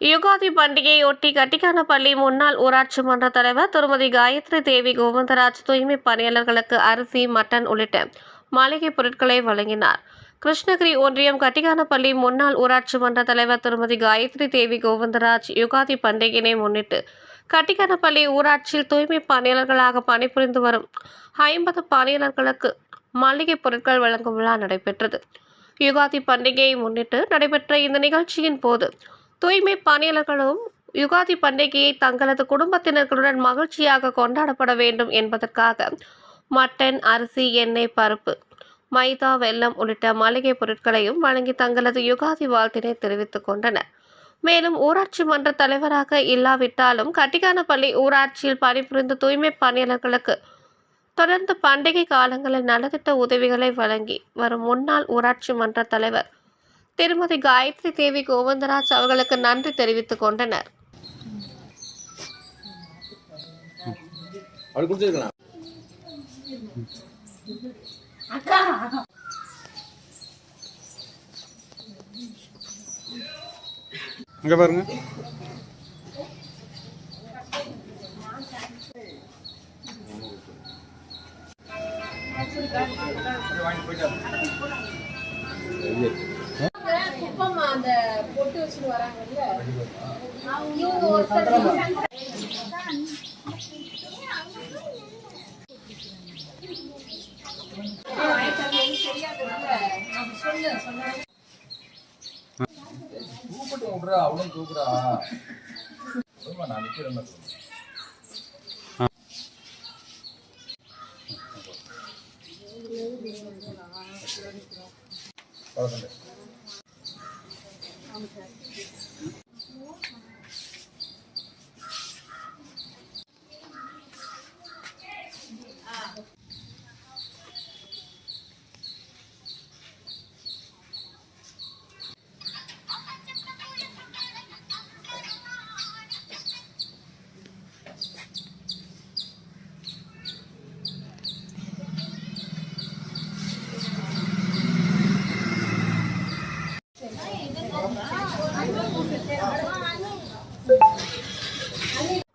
யுகாதி பண்டிகையொட்டி கட்டிக்கானப்பள்ளி முன்னாள் ஊராட்சி மன்ற தலைவர் திருமதி காயத்ரி தேவி கோவிந்தராஜ் தூய்மை பணியாளர்களுக்கு அரிசி மட்டன் உள்ளிட்ட மளிகை பொருட்களை வழங்கினார். கிருஷ்ணகிரி ஒன்றியம் கட்டிக்கானப்பள்ளி முன்னாள் ஊராட்சி மன்ற தலைவர் திருமதி காயத்ரி தேவி கோவிந்தராஜ் யுகாதி பண்டிகையினை முன்னிட்டு கட்டிக்கனப்பள்ளி ஊராட்சியில் தூய்மை பணியாளர்களாக பணிபுரிந்து வரும் ஐம்பது பணியாளர்களுக்கு மளிகை பொருட்கள் வழங்கும் விழா நடைபெற்றது. யுகாதி பண்டிகையை முன்னிட்டு நடைபெற்ற இந்த நிகழ்ச்சியின் போது தூய்மை பணியாளர்களும் யுகாதி பண்டிகையை தங்களது குடும்பத்தினர்களுடன் மகிழ்ச்சியாக கொண்டாடப்பட வேண்டும் என்பதற்காக மட்டன் அரிசி எண்ணெய் பருப்பு மைதா வெல்லம் உள்ளிட்ட மளிகை பொருட்களையும் வழங்கி தங்களது யுகாதி வாழ்த்தினை தெரிவித்துக் கொண்டனர். மேலும் ஊராட்சி மன்ற தலைவராக இல்லாவிட்டாலும் கட்டிக்கானப்பள்ளி ஊராட்சியில் பணிபுரிந்த தூய்மை பணியாளர்களுக்கு தொடர்ந்து பண்டிகை காலங்களில் நலத்திட்ட உதவிகளை வழங்கி வரும் முன்னாள் ஊராட்சி மன்ற தலைவர் திருமதி காயத்ரி தேவி கோவிந்தராஜ் அவர்களுக்கு நன்றி தெரிவித்துக் கொண்டனர். குடிச்சிருக்கலாம் அங்கே பாருங்க சொல்லு அந்த பொட்டு விடுறா வராங்கல்ல அவளும் தூக்குறா. சொல்லுமா நான் நிக்கிறேன்